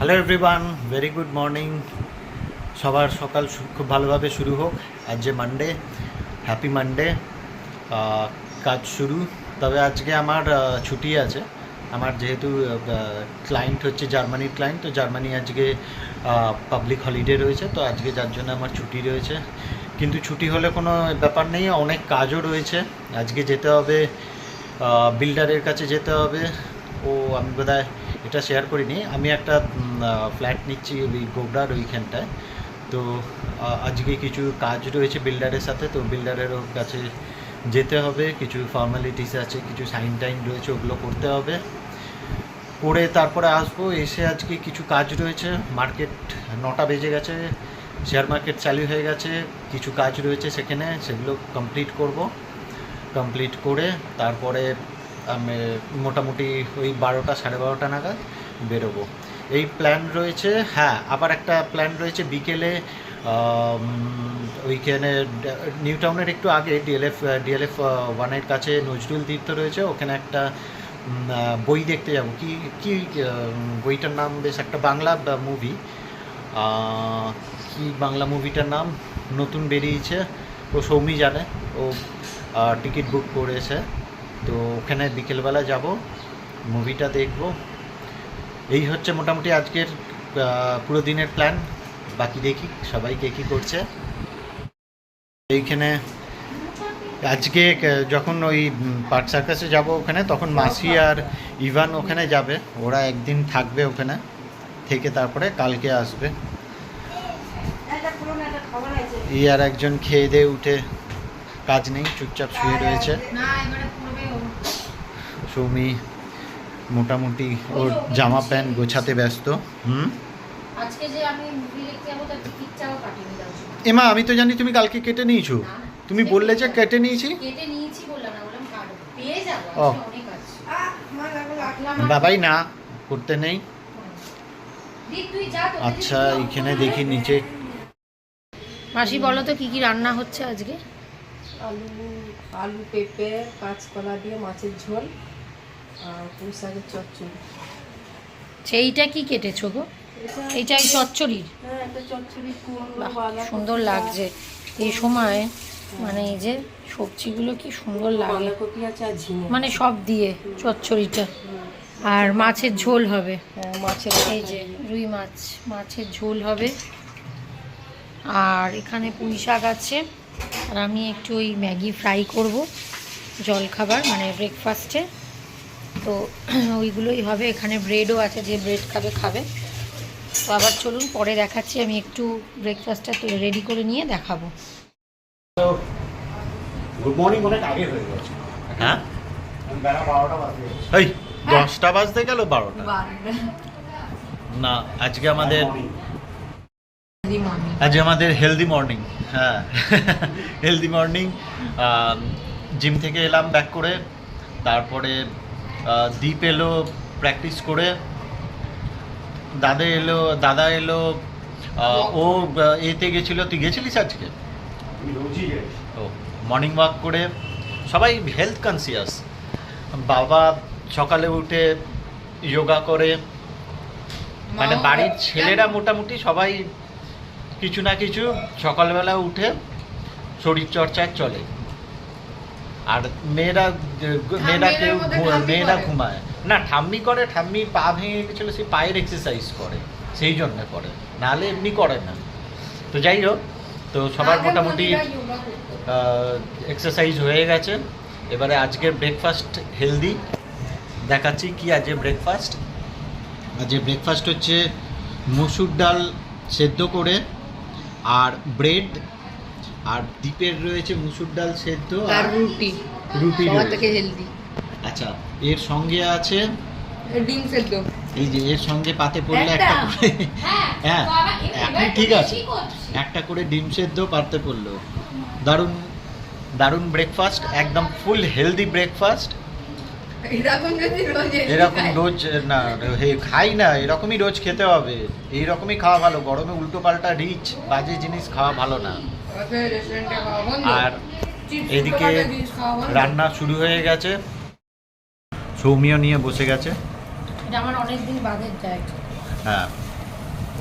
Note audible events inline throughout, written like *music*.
Hello everyone very good morning সবার সকাল খুব ভালোভাবে শুরু হোক। আজ যে মানডে হ্যাপি মানডে কাজ শুরু। তবে আজকে আমার ছুটি আছে। আমার যেহেতু ক্লায়েন্ট হচ্ছে জার্মানির ক্লায়েন্ট তো জার্মানি আজকে পাবলিক হলিডে রয়েছে। তো আজকে যার জন্য আমার ছুটি রয়েছে। কিন্তু ছুটি হলে কোনো ব্যাপার নেই, অনেক কাজও রয়েছে। আজকে যেতে হবে বিল্ডারের কাছে যেতে হবে। ও, আমি বোধহয় এটা শেয়ার করিনি। আমি একটা ফ্ল্যাট নিচ্ছি ওই গোবরার ওইখানটায়। তো আজকে কিছু কাজ রয়েছে বিল্ডারের সাথে। তো বিল্ডারেরও কাছে যেতে হবে। কিছু ফর্মালিটিস আছে, কিছু সাইন টাইন রয়েছে, ওগুলো করতে হবে। করে তারপরে আসব। এসে আজকে কিছু কাজ রয়েছে। মার্কেট নটা বেজে গেছে। শেয়ার মার্কেট চালু হয়ে গেছে। কিছু কাজ রয়েছে সেখানে, সেগুলো কমপ্লিট করব। কমপ্লিট করে তারপরে আমি মোটামুটি ওই বারোটা, সাড়ে বারোটা নাগাদ বেরোবো। এই প্ল্যান রয়েছে হ্যাঁ আবার একটা প্ল্যান রয়েছে বিকেলে ওইখানে নিউ টাউনের একটু আগে ডিএলএফ ডিএলএফ ওয়ানের কাছে নজরুল তীর্থ রয়েছে, ওখানে একটা বই দেখতে যাব। কি কি বইটার নাম বেশ একটা বাংলা মুভি কি বাংলা মুভিটার নাম? নতুন বেরিয়েছে, ও সৌমি জানে, ও টিকিট বুক করেছে। তো ওখানে বিকেলবেলা যাব মুভিটা দেখব। এই হচ্ছে মোটামুটি আজকের পুরো দিনের প্ল্যান বাকি দেখি সবাই কে কী করছে। এইখানে আজকে যখন ওই পার্ক সার্কাসে যাব ওখানে তখন মাসি আর ইভান ওখানে যাবে। ওরা একদিন থাকবে ওখানে থেকে তারপরে কালকে আসবে। এই আর একজন খেয়ে দিয়ে উঠে কাজ নেই চুপচাপ শুয়ে রয়েছে। সৌমি মোটামুটি ওর জামা প্যান্ট গোছাতে ব্যস্ত। হুম? এমা আমি তো জানি তুমি কালকে কেটে নিয়েছো। তুমি বললে যে কেটে- নিয়েছি? কেটে নিয়েছি বললাম না বললাম কাটবো। পেয়ে যাব ও। বাবাই না করতে নেই। আচ্ছা যদি এইখানে দেখি নিচে। মাসি বলো তো কি কি রান্না হচ্ছে আজকে? আলু আলু পেঁপে কাঁচকলা দিয়ে মাছের ঝোল আর পুঁই শাকের চচ্চড়ি। সেইটা কি কেটেছো গো? এটা এইটাই চচ্চড়ির? হ্যাঁ সুন্দর লাগছে। এই সময় মানে এই যে সবজিগুলো কি সুন্দর লাগে। মানে সব দিয়ে চচ্চড়িটা। আর মাছের ঝোল হবে। হ্যাঁ, মাছের এই যে রুই মাছ মাছের ঝোল হবে। আর এখানে পুঁই শাক আছে। আর আমি একটু ওই ম্যাগি ফ্রাই করব জল খাবার মানে ব্রেকফাস্টে তো *clears throat* ওইগুলোই হবে এখানে ব্রেডও আছে যে ব্রেড খাবে খাবে। তো আবার চলুন পরে দেখাচ্ছি আমি একটু ব্রেকফাস্টটা রেডি করে নিয়ে দেখাবো। গুড মর্নিং অনেক আগে হয়ে গেছে হ্যাঁ? বেলা বারোটা বাজতে এই দশটা বাজতে গেল বারোটা। না আজকে আমাদের আজকে আমাদের হেলদি মর্নিং হ্যাঁ। হেলদি মর্নিং জিম থেকে এলাম ব্যাক করে তারপরে দীপ এলো প্র্যাকটিস করে দাদা এলো দাদা এলো ও এতে গেছিল তুই গেছিলিস আজকে? ও মর্নিং ওয়াক করে সবাই হেলথ কনসিয়াস বাবা সকালে উঠে যোগা করে মানে বাড়ির ছেলেরা মোটামুটি সবাই কিছু না কিছু সকালবেলা উঠে শরীর চর্চায় চলে। আর মেয়েরা মেয়েরা কেউ মেয়েরা ঘুমায়। না ঠাম্মি করে ঠাম্মি পা ভেঙে গেছিল সেই পায়ের এক্সারসাইজ করে সেই জন্য করে। নাহলে এমনি করে না। তো যাই হোক তো সবার মোটামুটি এক্সারসাইজ হয়ে গেছে। এবারে আজকের ব্রেকফাস্ট হেলদি দেখাচ্ছি কি আজকে ব্রেকফাস্ট আজকে ব্রেকফাস্ট হচ্ছে মুসুর ডাল সেদ্ধ করে আর ব্রেড আর দ্বীপের রয়েছে মুসুর ডাল সেদ্ধ আর রুটি। রুটি থেকে হেলদি আচ্ছা এর সঙ্গে আছে? ডিম সেদ্ধ। এই যে এর সঙ্গে পাতে পড়লে একটা। করে হ্যাঁ *laughs* এখন ঠিক আছে। একটা করে ডিম সেদ্ধ পাতে পড়ল। দারুণ দারুণ ব্রেকফাস্ট একদম ফুল হেলদি ব্রেকফাস্ট এরকম রোজ না হে খাই না এরকমই রোজ খেতে হবে। এই রকমই খাওয়া ভালো। গরমে উল্টো পাল্টা রিচ বাজে জিনিস খাওয়া ভালো না। আর এদিকে রান্না শুরু হয়ে গেছে। সৌমিও নিয়ে বসে গেছে। আমার বাদের হ্যাঁ।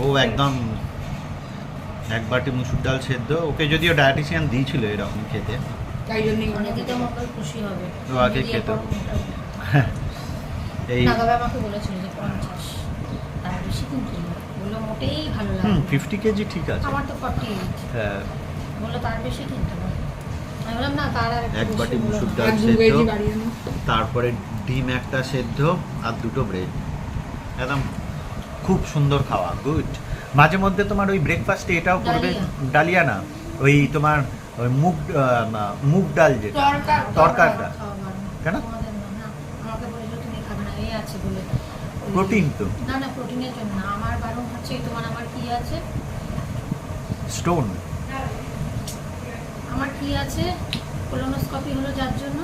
ও একদম এক বাটি মুসুর ডাল সেদ্ধ। ওকে যদিও ডায়েটিশিয়ান দিয়েছিল এরকম খেতে। তাই জন্যই অনেকে খুশি হবে। তো আগে খেত। করো এই আমাকে বলেছিল যে পঞ্চাশ তার বেশি কিন্তু বলল মোটেই ভালো লাগে হুম না। ফিফটি কেজি ঠিক আছে। আমার তো হ্যাঁ। বলল তার বেশি কিন্তু আমি বললাম না তার আর এক বাটি মুসুর ডাল সেদ্ধ। তারপরে ডিম একটা সেদ্ধ আর দুটো ব্রেড একদম খুব সুন্দর খাওয়া গুড মাঝে মধ্যে তোমার ওই ব্রেকফাস্টে এটাও করবে ডালিয়া। না? ওই তোমার ওই মুগ মুগ ডাল যেটা। তরকা তরকারটা। কেন? তোমাদের না, না। আমাকে বলেছিল তুমি খাবে না এই আছে বলে। প্রোটিন তো? না না প্রোটিনের জন্য না। আমার বারণ হচ্ছে তোমার আমার কি আছে? স্টোন? আমার কি আছে? কোলোনোস্কপি হলো যার জন্য?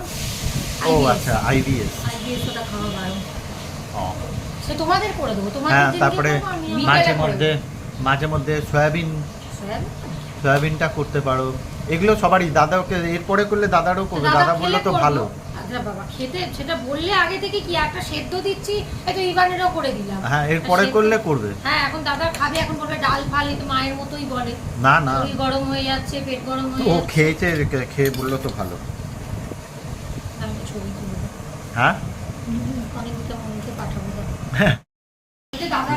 ও আচ্ছা আইবিএস আইবিএস ওটা খাওয়া বারণ। সে তোমাদের করে দেবো। তোমাদের হ্যাঁ তারপরে মাঝে মধ্যে মাঝে মধ্যে সয়াবিন সয়াবিন? সয়াবিনটা করতে পারো। এগুলো সবারই দাদাকে এরপরে করলে দাদারও করবে। দাদা বলল তো ভালো। বাবা খেতে সেটা বললে আগে থেকে কি একটা সেদ্ধ দিচ্ছি এই তো করে দিলাম। হ্যাঁ এরপরে করলে করবে। হ্যাঁ এখন দাদা খাবে এখন বলবে ডাল ফাল তো মায়ের মতোই বলে। না না। শরীর গরম হয়ে যাচ্ছে পেট গরম হয়ে ও খেয়েছে খেয়ে বলল তো ভালো। হ্যাঁ। হ্যাঁ।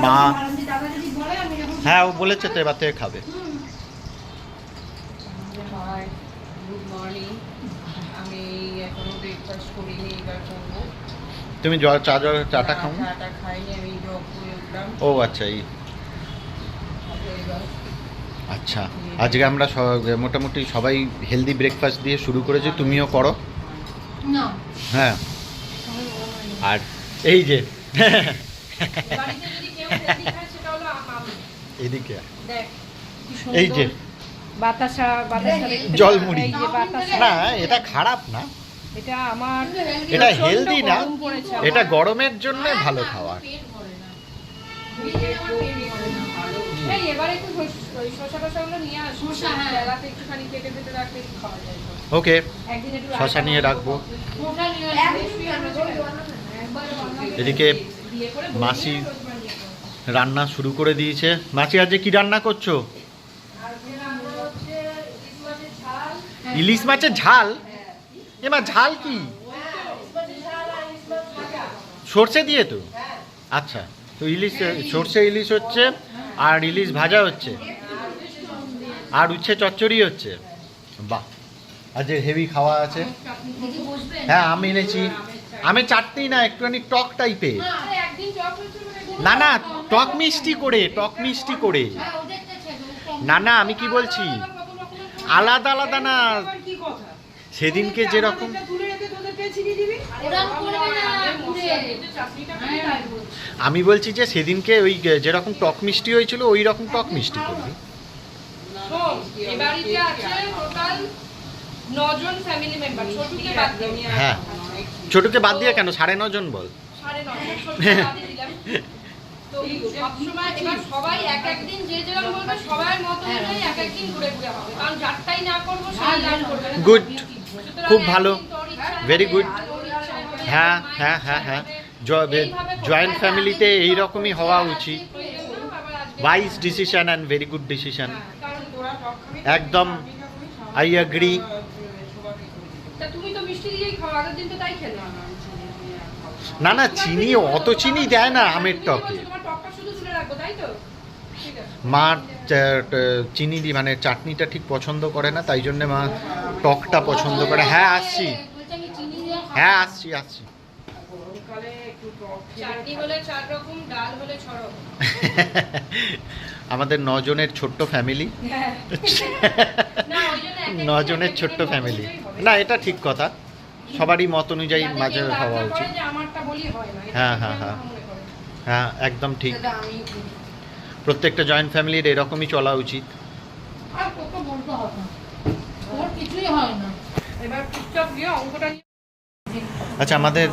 মা- হ্যাঁ ও বলেছে তো এবার থেকে খাবে হুম, হাই গুড মর্নিং আমি এখনও ব্রেকফাস্ট করিনি এবার করব তুমি জল চা জল চাটা খাও? না? চাটা খাইনি আমি ও আচ্ছা এই। আচ্ছা আজকে আমরা মোটামুটি সবাই হেলদি ব্রেকফাস্ট দিয়ে শুরু করেছি তুমিও করো। না। হ্যাঁ। আর এই যে। বাড়িতে যদি কেউ হেলদি খায় সেটা হলো আমি এদিকে এই যে। বাতাসা বাতাসা জলমুড়ি। এই যে না এটা খারাপ না। এটা আমার এটা হেলদি না। এটা গরমের জন্য ভালো খাবার পেট ভরে না। এই এবারে একটু শস- ওই শসা টসা গুলো নিয়ে আসব শসা, হ্যাঁ। বেলাতে একটুখানি কেটে কেটে রাখলে একটু খাওয়া ওকে শসা নিয়ে রাখব। এদিকে মাসি। রান্না শুরু করে দিয়েছে মাছি আজকে কি রান্না করছ ইলিশ মাছের ঝাল এবার ঝাল কি? সর্ষে দিয়ে তো? আচ্ছা তো ইলিশ, সর্ষে ইলিশ হচ্ছে আর ইলিশ ভাজা হচ্ছে। আর উচ্ছে চচ্চড়ি হচ্ছে। বাহ আজ হেভি খাওয়া আছে। হ্যাঁ আমি এনেছি। আমি চাটনি না, একটুখানি টক একদিন- না না, টক মিষ্টি করে, টক মিষ্টি করে। না না, আমি কি বলছি। আলাদা আলাদা না? সেদিনকে যেরকম। আমি বলছি যে সেদিনকে ওই যেরকম টক মিষ্টি হয়েছিল ওই রকম টক মিষ্টি করবি। হ্যাঁ ছোটকে বাদ দিয়ে কেন? সাড়ে নজন বল। সাড়ে নজন ছোটুকে বাদ দিয়ে দিলাম। তো সবসময় এবার সবাই এক একদিন যে যেরকম বলবে সবাই মত অনুযায়ী এক একদিন ঘুরে ঘুরে হবে। কারণ যারটাই না করব সেই লাভ করবে না। গুড খুব ভালো। ভেরি হবে, হ্যাঁ হ্যাঁ হ্যাঁ হ্যাঁ। জয়েন্ট ফ্যামিলিতে এইরকমই হওয়া উচিত। Wise decision and very good decision একদম আই অ্যাগ্রি না না চিনি অত চিনি দেয় না আমের টকে তোমার টকটা শুধু তুলে রাখব তাই তো মা চিনি দি মানে চাটনিটা ঠিক পছন্দ করে না তাই জন্য মা টকটা পছন্দ করে। হ্যাঁ আসছি। হ্যাঁ আসছি আসছি। আমাদের নজনের ছোট্ট ফ্যামিলি। *laughs* নজনের ছোট্ট ফ্যামিলি। না এটা ঠিক কথা। সবারই মত অনুযায়ী মাঝে কেউ হওয়া উচিত। হয় হ্যাঁ, হ্যাঁ, হ্যাঁ। একদম ঠিক। প্রত্যেকটা জয়েন্ট ফ্যামিলির এরকমই চলা উচিত। আর তোকে বলতে হবে না। ওর কিছুই হয় না। এবার চুপচাপ গিয়ে অঙ্কটা নিয়ে আচ্ছা আমাদের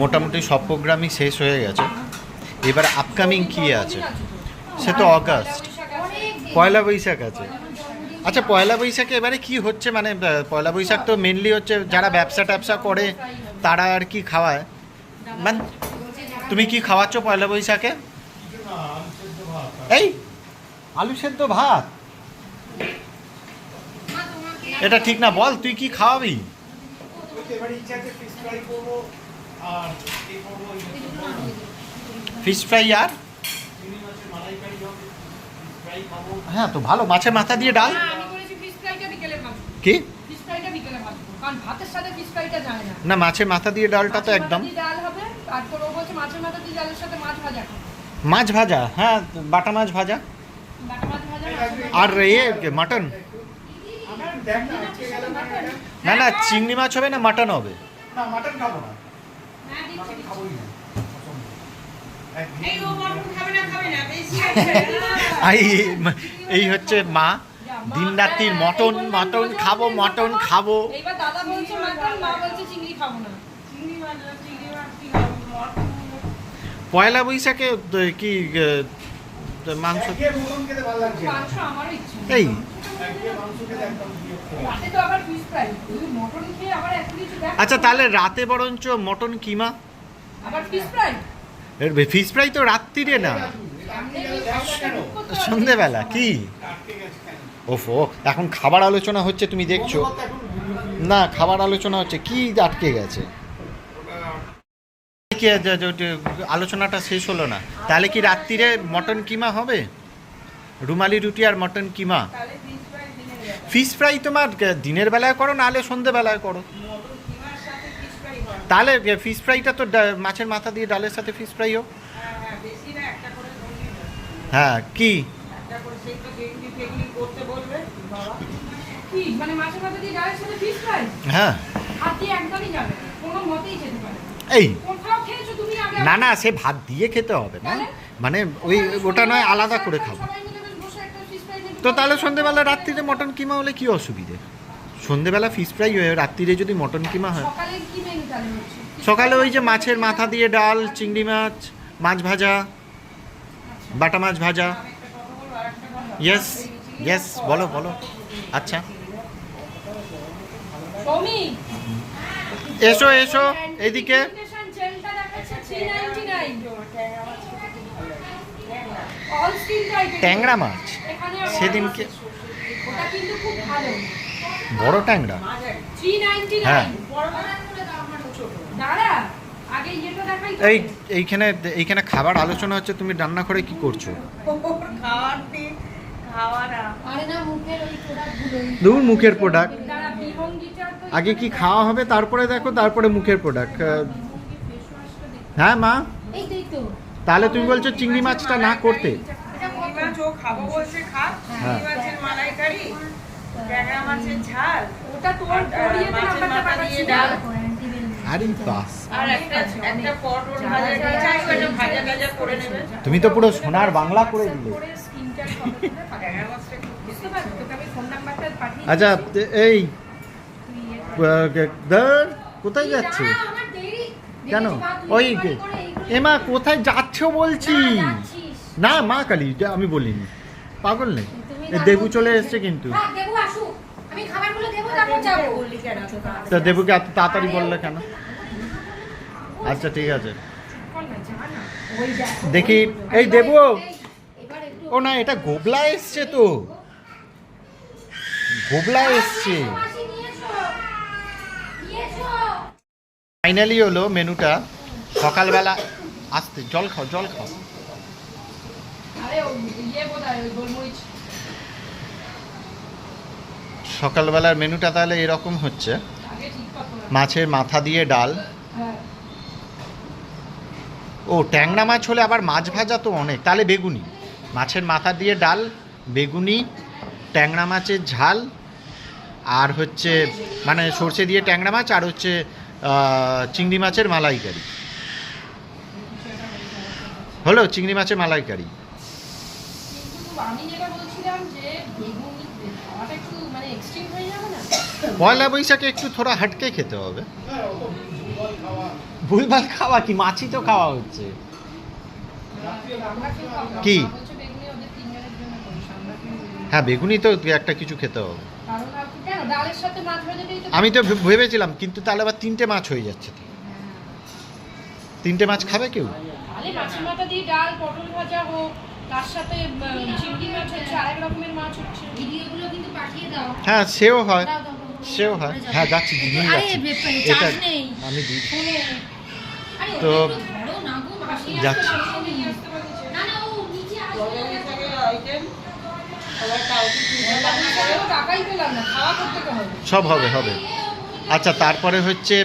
মোটামুটি সব প্রোগ্রামই শেষ হয়ে গেছে। এবার আপকামিং কি আছে? সে তো অগাস্ট পয়লা বৈশাখ আছে। আচ্ছা পয়লা বৈশাখে এবারে কি হচ্ছে? মানে পয়লা বৈশাখ তো মেনলি হচ্ছে যারা ব্যবসা ট্যাবসা করে তারা আর কি খাওয়ায়? মানে তুমি কি খাওয়াচ্ছ পয়লা বৈশাখে? এই আলু সেদ্ধ ভাত। এটা ঠিক না বল তুই কি খাওয়াবি? ফিশ ফ্রাই আর? হ্যাঁ তো ভালো মাছের মাথা দিয়ে ডাল। হ্যাঁ, কি? না। মাছের মাথা দিয়ে ডালটা তো একদম। ডাল হবে আর তোর বলছে মাছের মাথা দিয়ে ডালের সাথে মাছ ভাজা। মাছ ভাজা হ্যাঁ বাটা মাছ ভাজা। মাছ আর এ মাটন? না না চিংড়ি মাছ হবে না মাটন হবে। এই হচ্ছে মা। দিন রাত্রির মটন মটন খাব মটন খাব। দাদা বলছে মাটন মা বলছে চিংড়ি খাব না। পয়লা বৈশাখে তো কি এ, বৈশাখে কি মাংস? এই। রাতে তো আবার ফিশ ফ্রাই মটন খেয়ে আবার এত কিছু দেখ। আচ্ছা তাহলে রাতে বরঞ্চ মটন কিমা? আবার ফিশ ফ্রাই ফিশ ফ্রাই তো রাত্রিরে না। সন্ধেবেলা কি ওফ ও এখন খাবার আলোচনা হচ্ছে তুমি দেখছ। না খাবার আলোচনা হচ্ছে কি আটকে গেছে? কি আলোচনাটা শেষ হলো না। তাহলে কি রাত্রিরে মটন কিমা হবে? রুমালি রুটি আর মটন কিমা? ফিশ ফ্রাই তোমার দিনের বেলায় করো নাহলে সন্ধেবেলায় করো। তাহলে ফিশ ফ্রাইটা তো মাছের মাথা দিয়ে ডালের সাথে ফিশ ফ্রাই হোক। হ্যাঁ কি? মানে হ্যাঁ। হাত একদমই যাবে কোনো মতেই যেতে পারে। এই। না না সে ভাত দিয়ে খেতে হবে না মানে ওই ওটা নয় আলাদা করে খাব। তো তাহলে সন্ধেবেলা রাত্রিরে মটন কিমা হলে কি অসুবিধে? সন্ধেবেলা ফিশ ফ্রাই হয়ে রাত্রিরে যদি মটন কিমা হয়। সকালে ওই যে মাছের মাথা দিয়ে ডাল চিংড়ি মাছ মাছ ভাজা বাটা মাছ ভাজা। ইয়েস ইয়েস বলো বলো। আচ্ছা। এসো এসো এদিকে। ইনভিটেশন জেলটা দেখাচ্ছে 399 অল স্কিন টাইপের ট্যাংরা মাছ? সেদিনকে- বড় ট্যাংরা? হ্যাঁ। তো। এই এইখানে এইখানে খাবার আলোচনা হচ্ছে তুমি রান্না করে কি করছ? আরে মুখের প্রোডাক্ট দূর মুখের প্রোডাক্ট আগে কি খাওয়া হবে? তারপরে দেখো তারপরে মুখের প্রোডাক্ট হ্যাঁ মা? এই দেই তো। তাহলে তুমি বলছো চিংড়ি মাছটা না করতে? হ্যাঁ। তুমি তো পুরো সোনার বাংলা করে দিলে। আচ্ছা। এই তুই ইয়ে কর। আহ, ধর, কোথায় যাচ্ছে? দাঁড়া, আমার দেরি। কেন? ওই এইগুলো- এমা কোথায় যাচ্ছ বলছি? না, মা কালী যা আমি বলিনি। পাগল নেই। এ দেবু চলে এসছে কিন্তু। হ্যাঁ, দেবু আসুক। আমি খাবারগুলো দেবো তারপর যাব। বললি কেন? এত তাড়াতাড়ি? তা দেবুকে এত তাড়াতাড়ি বললে কেন? আচ্ছা ঠিক আছে। দেখো। এই দেবু! এই, এবার একটু ও না এটা গোবলা এসছে তো। গোবলা এসছে মাসি নিয়েছো নিয়েছো ফাইনালি হলো মেনুটা সকালবেলা আসতে জল খাও জল খাও। ইয়ে সকালবেলার মেনুটা তাহলে এরকম হচ্ছে। মাছের মাথা দিয়ে ডাল। হ্যাঁ। ও ট্যাংরা মাছ হলে আবার মাছ ভাজা তো অনেক। তাহলে বেগুনি। মাছের মাথা দিয়ে ডাল বেগুনি ট্যাংরা মাছের ঝাল আর হচ্ছে মানে সর্ষে দিয়ে ট্যাংরা মাছ আর হচ্ছে চিংড়ি মাছের মালাইকারি। হলো চিংড়ি মাছের মালাইকারি। মানে পয়লা বৈশাখে একটু থোড়া হাটকে খেতে হবে। ভুলভাল খাওয়া কি? মাছই তো খাওয়া হচ্ছে। কি? হ্যাঁ বেগুনি তো একটা কিছু খেতে হবে। কারণ আর কি- কেন? ডালের সাথে মাছ ভাজাটাই তো আমি তো ভে- ভেবেছিলাম কিন্তু তাহলে আবার তিনটে মাছ হয়ে যাচ্ছে তিনটে মাছ খাবে কেউ? তাহলে মাছের মাথা দিয়ে ডাল পটল ভাজা হোক তার সাথে উম, চিংড়ি মাছ হচ্ছে আরেক রকমের মাছ হচ্ছে। ভিডিওগুলো কিন্তু পাঠিয়ে দাও। হ্যাঁ সেও হয়। সেও হয়। হ্যাঁ যাচ্ছি নিয়ে যাচ্ছি। এটা আমি দিই। তো যাচ্ছি। সব হবে হবে। আচ্ছা তারপরে হচ্ছে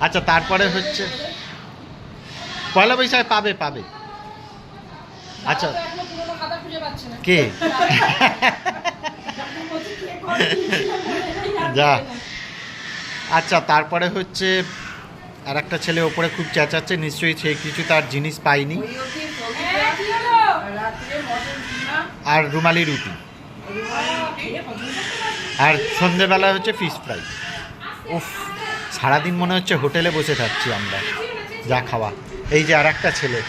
আচ্ছা তারপরে হচ্ছে পয়লা বৈশাখ পাবে পাবে। আচ্ছা। কে? যা। আচ্ছা তারপরে হচ্ছে আর একটা ছেলে ওপরে খুব চেঁচাচ্ছে, নিশ্চয়ই সে কিছু তার জিনিস পাইনি আর রুমালি রুটি। আর সন্ধেবেলা হচ্ছে ফিশ ফ্রাই উফ, সারাদিন মনে হচ্ছে হোটেলে বসে থাকছি আমরা, যা খাওয়া। এই যে আর একটা ছেলে,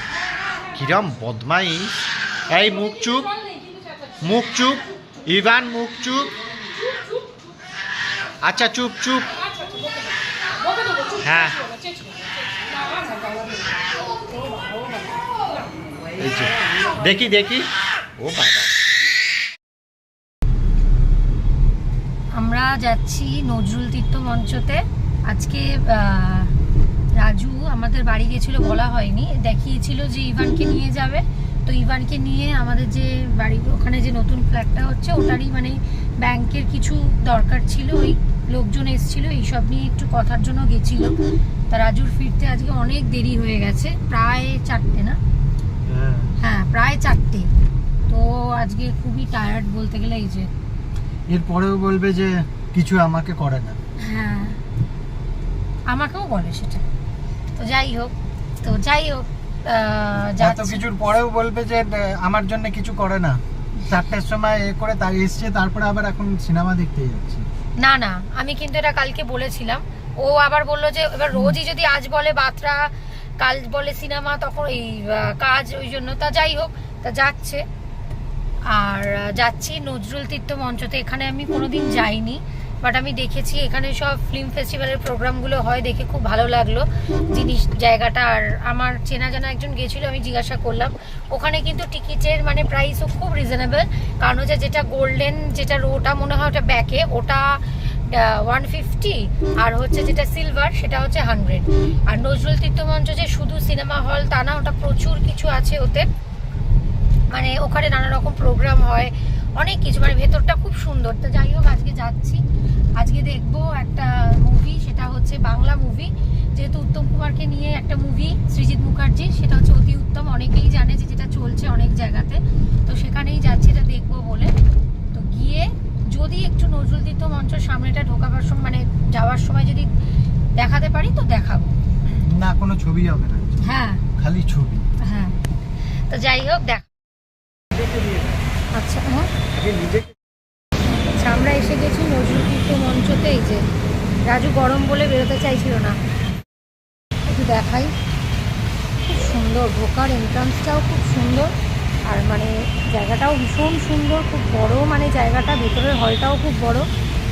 কিরম বদমাই এই মুখ চুপ। মুখ চুপ, ইভান মুখ চুপ। আচ্ছা চুপ চুপ। হ্যাঁ। এই যে। দেখি দেখি। ও বাবা। আমরা যাচ্ছি নজরুল তীর্থ মঞ্চতে। আজকে রাজু আমাদের বাড়ি গেছিল বলা হয়নি। দেখিয়েছিল যে ইভানকে নিয়ে যাবে। তো ইভানকে নিয়ে আমাদের যে বাড়ি ওখানে যে নতুন ফ্ল্যাটটা হচ্ছে ওটারই মানে ব্যাংকের কিছু দরকার ছিল। ওই লোকজন এসেছিল এইসব নিয়ে একটু কথার জন্য গেছিল। তা রাজুর ফিরতে আজকে অনেক দেরি হয়ে গেছে প্রায় চারটে না? হ্যাঁ প্রায় চারটে। তো আজকে খুবই টায়ার্ড বলতে গেলে এই যে। এরপরেও বলবে যে কিছু আমাকে করে না। হ্যাঁ আমাকেও বলে সেটা। তো যাই হোক তো যাই হোক এত কিছুর পরেও বলবে যে আমার জন্য কিছু করে না। চারটের সময় এ করে তাই এসছে তারপরে আবার এখন সিনেমা দেখতে যাচ্ছে। না না আমি কিন্তু এটা কালকে বলেছিলাম। ও আবার বলল যে এবার রোজই যদি আজ বলে বাতরা কাল বলে সিনেমা, তখন এই কাজ, ওই জন্য। তা যাই হোক, তা যাচ্ছে। আর যাচ্ছি নজরুল তীর্থ মঞ্চতে। এখানে আমি কোনোদিন যাইনি বাট আমি দেখেছি এখানে সব ফিল্ম ফেস্টিভ্যালের প্রোগ্রামগুলো হয় দেখে খুব ভালো লাগল। জিনিস, জায়গাটা, আর আমার চেনা জানা একজন গেছিল, আমি জিজ্ঞাসা করলাম। ওখানে কিন্তু টিকিটের মানে প্রাইসও খুব রিজনেবল কারণ হচ্ছে যেটা গোল্ডেন যেটা ওটা মনে হয় ওটা ব্যাকে ওটা ওয়ান ফিফটি আর হচ্ছে যেটা সিলভার সেটা হচ্ছে হান্ড্রেড আর নজরুল তীর্থ মঞ্চ যে শুধু সিনেমা হল তা না, ওটা প্রচুর কিছু আছে ওতে। মানে ওখানে নানা রকম প্রোগ্রাম হয়, অনেক কিছু। মানে ভেতরটা খুব সুন্দর। তো যাই হোক, আজকে যাচ্ছি। আজকে দেখব একটা মুভি সেটা হচ্ছে বাংলা মুভি যেহেতু উত্তম কুমারকে নিয়ে একটা মুভি সৃজিত মুখার্জি, সেটা হচ্ছে অতি উত্তম। অনেকেই জানে যে যেটা চলছে অনেক জায়গাতে। তো সেখানেই যাচ্ছি, এটা দেখব বলে। তো গিয়ে যদি একটু নজরুল তীর্থ মঞ্চের সামনেটা ঢোকাবার সময় মানে যাওয়ার সময় যদি দেখাতে পারি তো দেখাবো। না কোনো ছবি হবে না। হ্যাঁ। খালি ছবি। হ্যাঁ। তো যাই হোক দেখ আচ্ছা হ্যাঁ। আচ্ছা আমরা এসে গেছি নজরুল তীর্থ মঞ্চতে। এই যে রাজু গরম বলে বেরোতে চাইছিল না। একটু দেখাই। খুব সুন্দর ঢোকার এন্ট্রান্সটাও খুব সুন্দর। আর মানে জায়গাটাও ভীষণ সুন্দর, খুব বড় মানে জায়গাটা, ভেতরের হলটাও খুব বড়।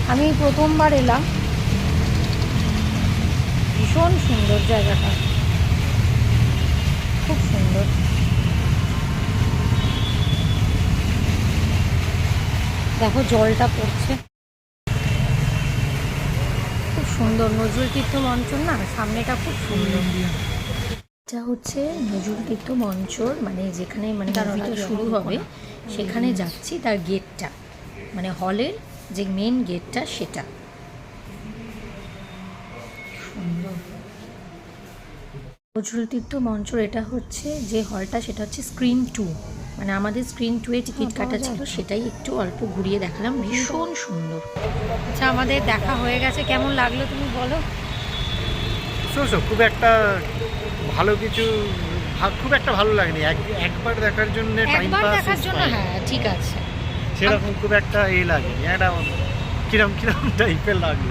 আমি প্রথমবার এলাম। ভীষণ সুন্দর জায়গাটা। খুব সুন্দর। দেখো জলটা পড়ছে। খুব সুন্দর, নজরুল তীর্থ মঞ্চ না? সামনেটা খুব সুন্দর। এটা হচ্ছে নজরুল তীর্থ মঞ্চর মানে যেখানে মানে মুভিটা শুরু হবে সেখানে যাচ্ছি তার গেটটা মানে হলের যে মেন গেটটা সেটা। নজরুল তীর্থ মঞ্চর এটা হচ্ছে যে হলটা সেটা হচ্ছে স্ক্রিন টু মানে আমাদের স্ক্রিন টু এ টিকিট কাটা ছিল সেটাই একটু অল্প ঘুরিয়ে দেখালাম ভীষণ সুন্দর। আচ্ছা আমাদের দেখা হয়ে গেছে কেমন লাগল তুমি বলো? সো সো খুব একটা ভালো কিছু খুব একটা ভালো লাগেনি। এক একবার দেখার জন্য টাইম পাস দেখার জন্য হ্যাঁ ঠিক আছে। সেরকম খুব একটা এ লাগেনি। একটা কিরম কিরম টাইপের লাগল।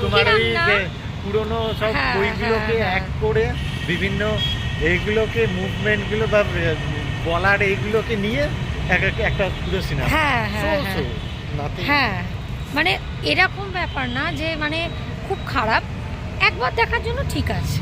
কুমারের না? যে পুরনো সব হ্যাঁ, বইগুলোকে হ্যাঁ, এক হ্যাঁ। করে বিভিন্ন এইগুলোকে মুভমেন্টগুলো বা বলার এইগুলোকে নিয়ে এক এক- একটা পুরো সিনেমা হ্যাঁ হ্যাঁ মানে এরকম ব্যাপার না যে মানে খুব খারাপ। একবার দেখার জন্য ঠিক আছে।